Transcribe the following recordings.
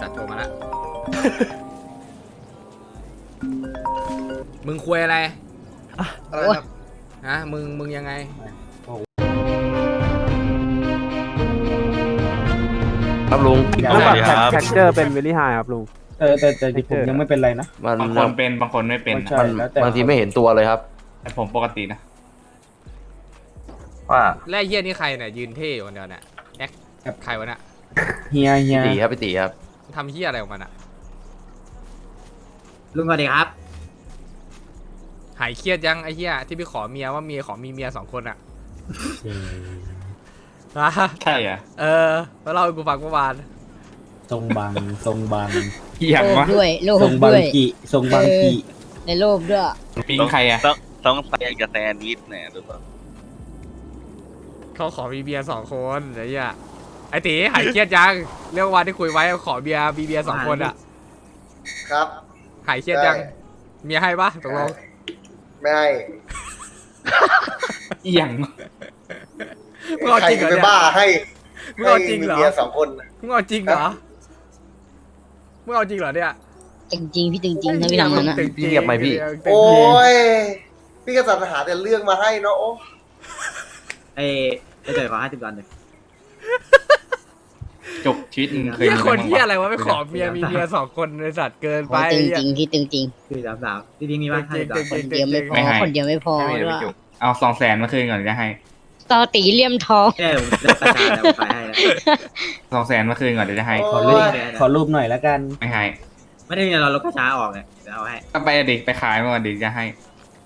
สัตว์โทรมาแล้วมึงคุยอะไรอะไรครับฮะมึง มึงยังไง ครับลุงรูปแบบครับ แท็กเจอร์เป็นเวลี่ไฮครับลุง เออแต่แต่ที่ผมยังไม่เป็นไรนะ มันบางคนเป็นบางคนไม่เป็นไม่ใช่มันแล้วแต่ บางทีไม่เห็นตัวเลยครับ แต่ผมปกตินะ ว่าและไอ้เหี้ยนี่ใครเนี่ยยืนเท่อยู่คนเดียวเนี่ยแอคใครวะเนี่ยเฮียเฮียพี่ตีครับพี่ตีครับ ทำเหี้ยอะไรของมันอะลุงสวัสดีครับ หายเครียดยังไอ้เหี้ยที่ไปขอเมียว่าเมียขอมีเมียสองคนอะฮะใช่อะเออมาเล่าให้กูฟังเมื่อวานทรงบางทรงบางอย่างโลวะภด้วยโลทภรงบางด้วยกีทรงบางกีในโลภด้วย ปิงใครอะต้องต้องใส่กับแซนด์วิชเนี่ยหรือเปล่าเขาขอมีเมียสองคนไอ้เหี้ย ไอ้ตีหายเครียดยังเรื่องวันที่คุยไว้ขอเบียร์มีเบียร์สองคนอะครับหายเครียดยังได้เมียให้ปะตกลงไม่ให้อย่างมึงเอาใครจริงเหรอไปเนี่ยบ้าให้มึงเอาจริงเหรอให้มีเมียสองคน มึงเอาจริงเหรอมึงเอาจริงเหรอเนี่ยจริงจริงๆพี่จริงจริงๆนะพี่ทำนั้นนะตึงพี่เงียบไหมพี่ตึงโอ้จริงยพี่ก็สรรหาแต่เรื่องมาให้เนาะโอ้เอ้ไอ้เต๋อขอห้าสิบดอลเลย จบชีวิตมึงเคยเหี้ยมีคนบ้างเหี้ยอะไรปวะไปขอเมียมีเมียสองคนในสัตว์เกินโอ้ไปตึงจริงพี่ตึงจริงคือสามสามพี่พิงมีบ้างห้าสิบดอลคนเดียวไม่พอคนเดียวไม่พอไม่ไม่ด้ไม่วยจบเอาสองแสนมาคืนก่อนจะให้ต่อตีเลี่ยมทอง แค่ผมได้ประชาแล้วผมขายให้แล้วสองแสนมาคืนก่อนเดี๋ยวจะให้ ขอรูปขอรูปหน่อยแล้วกัน ไม่ให้ไม่ได้มีเราลดกระชาออกเนี่ยเดี๋ยวเอาให้ ก็ไปเด็กไปขายมาก่อนเดี๋ยวจะให้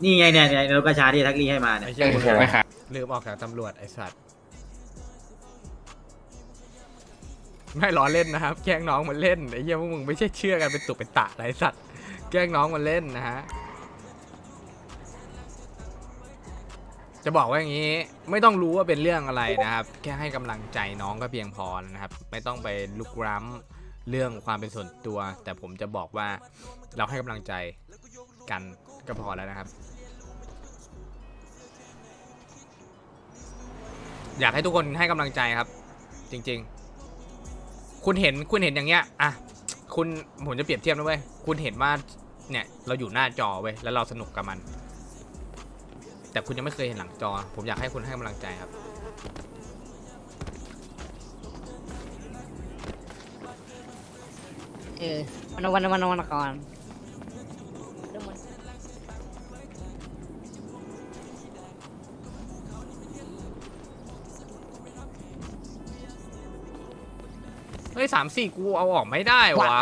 นี่ไงเนี่ยเนี่ยลดกระชาที่ทักลี่ให้มาเนี่ยไอ้เหี้ยมึงไปขายลืมออกจากตำรวจไอ้สัตว์ ไม่ล้อเล่นนะครับ แกล้งน้องมันเล่นไอ้เหี้ยพวกมึงไม่ใช่เชื่อกันเป็นตุเป็นตะไรสัตว์ แกล้งน้องมันเล่นนะฮะ จะบอกว่าอย่างนี้ไม่ต้องรู้ว่าเป็นเรื่องอะไรนะครับ แค่ให้กำลังใจน้องก็เพียงพอนะครับ ไม่ต้องไปลุกล้ำเรื่องความเป็นส่วนตัว แต่ผมจะบอกว่าเราให้กำลังใจกันก็พอแล้วนะครับ อยากให้ทุกคนให้กำลังใจครับ จริง ๆ คุณเห็นคุณเห็นอย่างเงี้ยอะคุณผมจะเปรียบเทียบนะเว้ยคุณเห็นว่าเนี่ยเราอยู่หน้าจอเว้ยแล้วเราสนุกกับมัน แต่คุณยังไม่เคยเห็นหลังจอ ผมอยากให้คุณให้กำลังใจครับเออวันวันวันวันก่อน สามสี่กูเอาออกไม่ได้วะ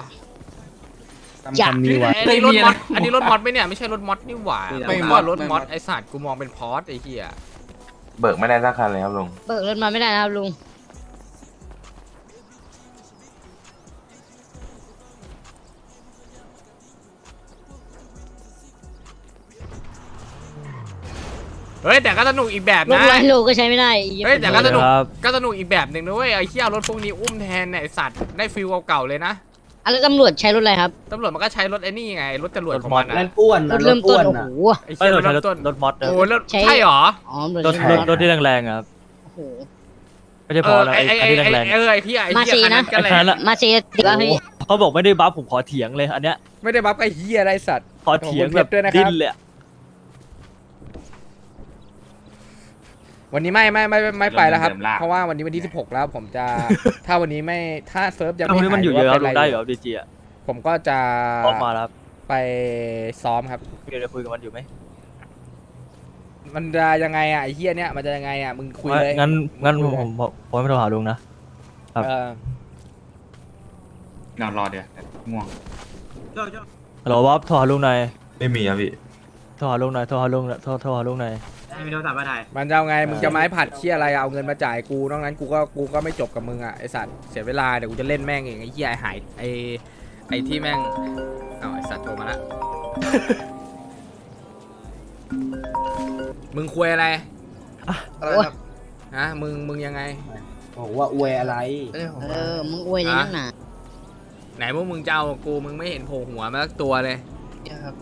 คำคำนี้ไว้อันนี้รถมอดอันนี้รถมอดไหมเนี่ยไม่ใช่รถมอดนี่หว่าไม่ว่ารถมอดไอสัตว์กูมองเป็นพอร์ตไอเหี้ยเบิกไม่ได้สักคันเลยครับลุง เบิกรถมาไม่ได้นะครับลุง เฮ้ยแต่ก็สนุกอีกแบบรถนะ ร้อยโลก็ใช้ไม่ได้เฮ้ยแต่ก็สนุกก็สนุกอีกแบบหนึ่งนะเว้ยไอ้เหี้ยรถพวกนี้อุ้มแทนเนี่ยไอสัตว์ได้ฟิลเก่าๆเลยนะอะแล้วตำรวจใช้รถอะไรครับตำรวจมันก็ใช้รถไอ้นี่ไงรถจรวดของมันนั่อะนอ้วนรนะถรเริ่ถมอ้ต้วนนโอ้นะโหไอ้เหี้ยรถเริ่มต้นรถมอสโอ้รถใช้ ใช่เหรออ๋อรถรถใช้รถรถที่แรงๆครับโอ้โห ไม่ใช่เอพออแล้วไอ้ไอ้ไอ้ไอ้ที่ไอ้แรงเออไอ้ที่ไอ้มาเหี้ยเซคันนั้นนะก็แรไอ้คันงนั้นอะมาเซติว่าพี่ๆเขาบอกไม่ได้บัฟผมขอเถียงเลยอันเนี้ยไม่ได้บัฟไอ้เหี้ยอะไรสัตว์ ขอเถียงขอบคุณแบบเพชรด้วยนะครับ ดิ้นเลยอะ วันนี้ไม่ไม่ไม่ไม่ไม่ไปแล้วครับ เริ่มลากเพราะว่าวันนี้วันที่ 16 แล้วผมจะ ถ้าวันนี้ไม่ถ้าเซิร์ฟยังตรงไม่นี้มันหายอยู่หเยรือะว่าครับป็ลุนงไรได้อยู่ครับดีจีอะผมก็จะออกมาแล้วครับไปซ้อมครับ เดี๋ยวจะคุยกับมันอยู่ไหมมันจะยังไงอะไอ้เฮียเนี่ยมันจะยังไงอะมึงคุยเลย งั้นงั้นคุผยมเลย ผมผมผมไม่โทรหาลุงนะ ครับ เออนอนรอเดี๋ยวง่วงโจ้โจ้ฮัลโหลบ๊อบโทรหาลุงหน่อยไม่มีครับพี่โทรหาลุงหน่อยโทรหาลุงหน่อยโทรโทรหาลุงหน่อย ให้มีโทรศัพท์มาถ่ายมันจะเอาไง มึงจะไม้ผัดเคียอะไรเอาเงินมาจ่ายกูนอกนั้นกูก็กูก็ไม่จบกับมึงอะไอสัตว์เสียเวลาเดี๋ยวกูจะเล่นแม่งเองไอ้เฮียไอ้หายไอไอที่แม่งเอาไอสัตว์โทรมาละ มึงคุยอะไรอะไรครับฮะมึงมึงยังไง บอกว่าอวยอะไรเออมึงอวยเลยนักหนาไหนพวกมึงจะเอากับกูมึงไม่เห็นโผล่หัวมาสักตัวเลย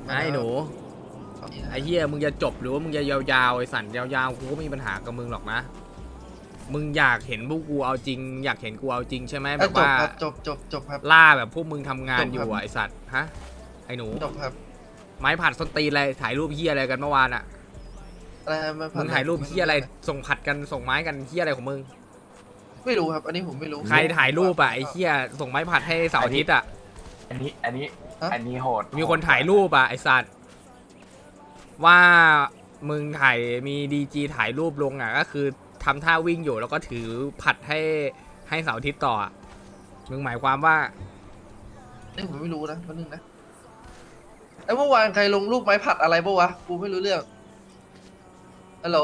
ไอ้หนู ไอ้เหี้ยมึงจะจบหรือว่ามึงจะยาวๆไอ้สันยาวๆกูก็ไม่มีปัญหากับมึงหรอกนะ มึงอยากเห็นพวกกูเอาจริง อยากเห็นกูเอาจริงใช่ไหมแบอะบจบว่าครับจบจบจบครับ ล่าแบบพวกมึงทำงานจบครับ อยู่อะไอสัตว์ฮะไอหนู จบครับไม้ผัดส้นตีนอะไรถ่ายรูปเฮียอะไรกันเมื่อวานอะอะไรไม่ผ่มึนงถ่ายรูปเฮียอะไรส่งผัดกันส่งไม้กันเฮียอะไรของมึง ไม่รู้ครับ อันนี้ผมไม่รู้ใครถ่ายรูปอะไอเฮียส่งไม้ผัดให้เสาร์อาทิตย์อะอันนี้อันนี้อันนี้โหดมีคนถ่ายรูปอะไอสัตว์ ว่ามึงถ่ายมีดีจีถ่ายรูปลงอะก็คือทำท่าวิ่งอยู่แล้วก็ถือผัดให้ให้เสาร์อาทิตย์ต่ออะมึงหมายความว่า นี่ผมไม่รู้นะวันนึงนะไอ้เมื่อวานใครลงรูปไม้ผัดอะไรปะวะ กูไม่รู้เรื่องฮัลโหล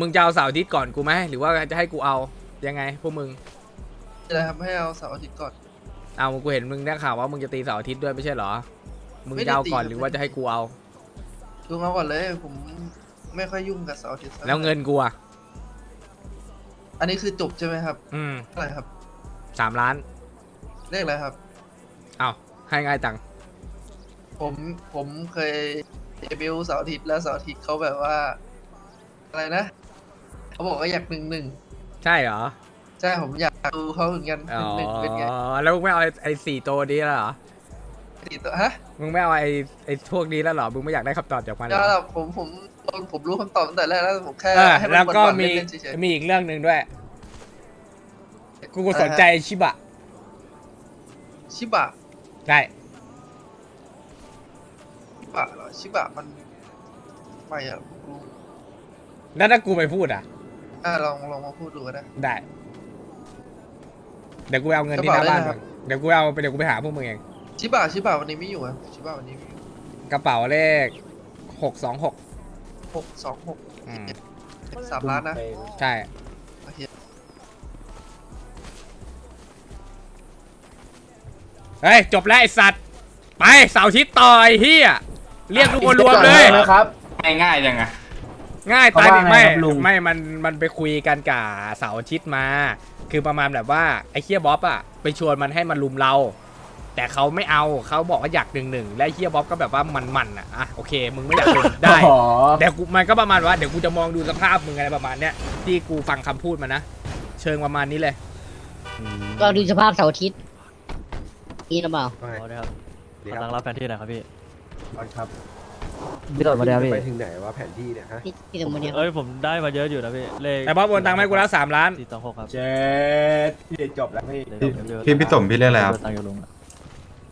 มึงจะเอาเสาร์อาทิตย์ก่อนกูไหมหรือว่าจะให้กูเอายังไงพวกมึงอะไรครับให้เอาเสาร์อาทิตย์ก่อน เอากูเห็นมึงได้ข่าวว่ามึงจะตีเสาร์อาทิตย์ด้วยไม่ใช่เหรอ มึงไม่ได้จะเอาก่อนตีหรือว่าจะให้กูเอา ดูมาก่อนเลยผมไม่ค่อยยุ่งกับเสาร์อาทิตย์แล้วเงินกูอะอันนี้คือจบใช่ไหมครับอืมอะไรครับ สามล้าน เลขอะไรครับ เอาให้ง่ายจังผมผมเคยเดบิวต์เสาร์อาทิตย์แล้วเสาร์อาทิตย์เขาแบบว่า อะไรนะเขาบอกว่าอยากหนึ่งหนึ่งใช่เหรอ ใช่ผมอยากดูเขาเหมือนกันหอ๋นึ่งหนึ่งเป็นไงอ แล้วมึงไม่เอาไอ้ไอ้สี่ตัวนี้แล้วเหรอ สี่ตัวฮะมึงไม่เอาไอ้ไอ้พวกนี้แล้วเหรอ มึงไม่อยากได้คำตอบจากมันเหรก็อผมผมผมผมรู้คำตอบตั้งแต่แรกแล้วผมแค่เออให้มันแล้วก็บ่อนๆมีเล่นๆเฉยมีอีกเรื่องหนึ่งด้วย กูกูสนใจชิบะๆชิบะใช่ชิบะเหรอชิบะมันไม่อะผมรู้แล้วถ้ากูไปพูดอะ อะลองลองมาพูดดูก็ได้ ได้ เดี๋ยวกูไปเอาเงินที่หน้าบ้านกระเป๋าเลขอะไรครัมึบงเดี๋ยวกูเอาไปเดี๋ยวกูไปหาพวกมึงเอง ชิบะชิบะวันนี้ไม่อยู่อะชิบะวันนี้ไม่อยู่กระเป๋าเลขหกสองหกหกสองหกอืมสามล้านนะใช่ โอเคเฮ้ย จบแล้วไอสัตว์ ไปเสาร์อาทิตย์ต่อไอ้เฮียเรียกทุกคนรวมเลย นะครับ ง่ายๆจังอะง่ายเขาตายว่าดิไงไม่ครับลุง ไม่มันมันไปคุยกันกับเสาร์อาทิตย์มา คือประมาณแบบว่าไอ้เฮียบ๊อบอะไปชวนมันให้มันลุมเรา แต่เขาไม่เอาเขาบอกว่าอยากหนึ่งหนึ่งและไอ้เฮียบ๊อบก็แบบว่ามันๆอะอะโอเค มึงไม่อยากลุมได้ อ๋อแต่กูมันก็ประมาณว่าเดี๋ยวกูจะมองดูสภาพมึงอะไรประมาณเนี้ยที่กูฟังคำพูดมานะเชิงประมาณนี้เลย เราดูสภาพเสาร์อาทิตย์นี่หรือเปล่าเอาเลยครับขอตั้งรับแผนที่หน่อยครับพี่ครับพี่ต่อมาแล้วพี่ ไปถึงไหนว่าแผนที่เนี่ยฮะพี่พี่สมมติเนี่ยเอ้ยผมได้มาเยอะอยู่นะพี่ เลขแต่บ๊อบโอนตังค์มาให้กูแล้วสามล้าน สี่สองหกครับเจ็ดพี่จบแล้วพี่เดี๋ยวเดี๋ยวพี่พี่สมพี่เรียกอะไรครับ ตังค์อยู่ลุงอะ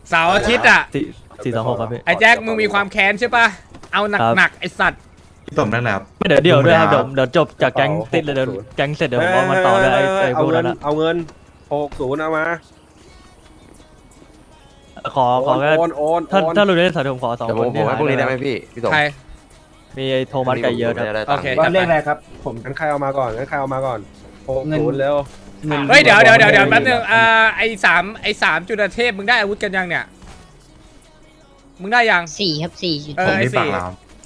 เสาร์อาทิตย์อะสี่สี่สองหกครับพี่ ไอ้แจ็คมึงมีความแค้นใช่ปะเอาหนักๆไอ้สัตว์ พี่สมนั่นแหละครับ ไม่เดี๋ยวเดี๋ยวด้วยครับลุเดี๋ยวงไม่เอาเดี๋ยวจบจากแก๊งติดเลยเดี๋ยวแก๊งเสร็จเดี๋ยวผมเอามาต่อเลยไอ้ไอ้พวกนั้นอะเอาเงินหกศูนย์เอามาขอขอแค่โอนโอนถ้าโอนถ้าลุงได้สายผมขอสองเดี๋ยวคผมนผมให้พวกนี้ได้ไหมพี่พี่สมใคร มีไอ้โทมัสไก่เยอะครับโอเคว่าจัดเรียกไปอะไรครับ ผมงั้นใครเอามาก่อนงั้นใครเอามาก่อนหกเงิน ศูนย์เร็ว เฮ้ยเดี๋ยวเดี๋ยวเดี๋ยวเดี๋ยวแป๊บนึงอ่าไอ้สามไอ้สามจุดเทพมึงได้อาวุธกันยังเนี่ย มึงได้ยัง สี่ครับสี่จุดเอหอกไอ้สี่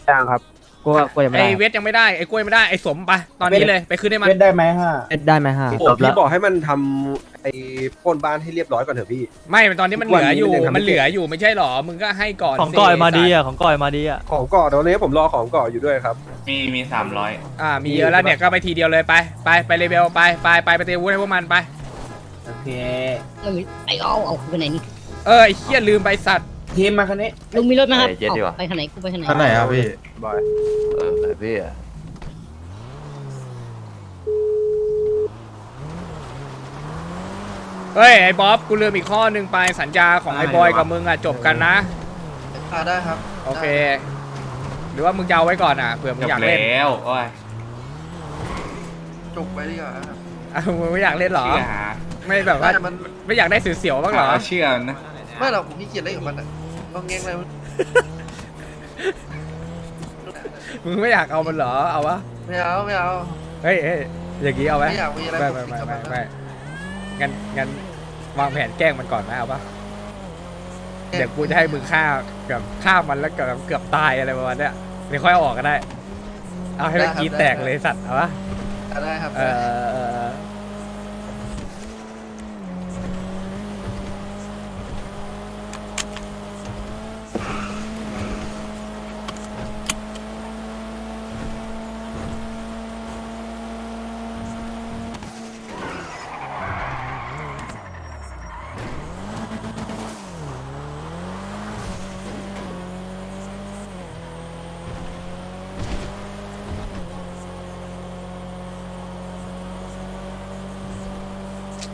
จ้างครับกูว่ากูยังไม่ไอ้ได้เวทยังไม่ได้ไอ้กล้วยไม่ได้ไอ้สมไปตอนนี้เลยไปขึ้นให้มันเล่นได้ไหมฮะได้ไหมฮะโอ้พี่บอกให้มันทำ ไอ้ปล้นบ้านให้เรียบร้อยก่อนเถอะพี่ ไม่ตอนนี้มันเหลืออยู่ทุกวันนี้มันยังทำไม่ มันเหลืออยู่ไม่ใช่หรอ มึงก็ให้ก่อนของสิก่อยมาดีไสัตว์อะของก่อยมาดีอะของเกาะตอนนี้ผมรอของเกาะอยู่ด้วยครับ มีมีสามร้อยอ่า มีเยอะแล้วเนี่ยก็ไปทีเดียวเลยไป ไปไปเลเวลไปไปไปไปเตรียมอาวุธให้พวกมันไป โอเคมันมีไอ้เอาเอากูไปไหนนี่เออไอ้เหี้ยลืมไปสัตว์ ทีมมาคันนี้ลุงมีรถไหมครับไปเจ็ดดีกว่า เอาไปข้างไหนกูไปข้างไหน ท่านไหนครับพี่บอย เออพี่อะ เฮ้ยไอ้บ๊อบกูลืมอีกข้อหนึ่งไปสัญญาของไอ้บอยกับมึงอะจบกันนะ อ่าได้ครับโอเค หรือว่ามึงจะเอาไว้ก่อนอะเผื่อมึจงบอยากเล่นแล้วโอ้ยจบไปดีกว่าครับ อะมึงไม่อยากเล่นเหรอ เชื่อหาไม่แบบว่าแต่มัน ไม่อยากได้เสียวๆบ้างเหรอ หาเชื่อมันนะไม่หรอกผมขี้เกียจเล่นกับมันอะต้องแง่งเลยมึงไม่อยากเอามันเหรอ เอาวะ ไม่เอาไม่เอา เฮ้ยเฮ้ยอย่างงี้เอาไหมไม่อยากมีอะไรไม่ปไม่กปิดไม่กับไม่มันไม่ งั้นงั้นวางแผนแกล้งมันก่อนไหมเอาปะเดี๋ยวกูจะให้มึงฆ่าเกือบฆ่ามันแล้วเกือบเกือบตายอะไรประมาณเนี้ยเดี๋ยวค่อยเอาออกก็ได้ เอาให้มันกรีดแตกเลยสัตว์เอาปะอะได้ครับเออ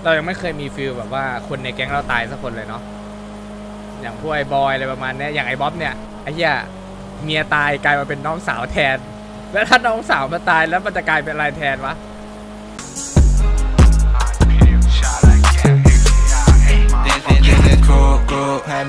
เรายังไม่เคยมีฟิลแบบว่าคนในแก๊งเราตายสักคนเลยเนาะอย่างพวกไอ้บอยอะไรประมาณเนี้ยอย่างไอ้บ๊อบเนี่ยไอ้เหี้ยเมียตายกลายมาเป็นน้องสาวแทน แล้วถ้าน้องสาวมาตายแล้วมันจะกลายเป็นอะไรแทนวะ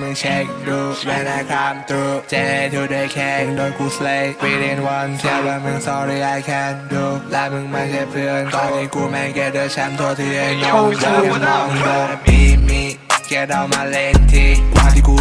มึงเช็คดู When I come through J to the K มึงโดนกู slay within one เชื่อว่ามึง sorry I can do และมึงไม่ใช่เพื่อนตอนนี้กูแม่ง get the champ โทษที่ไอ้น้องเดินมองเดิน be me get out my lane ทีกว่าที่กู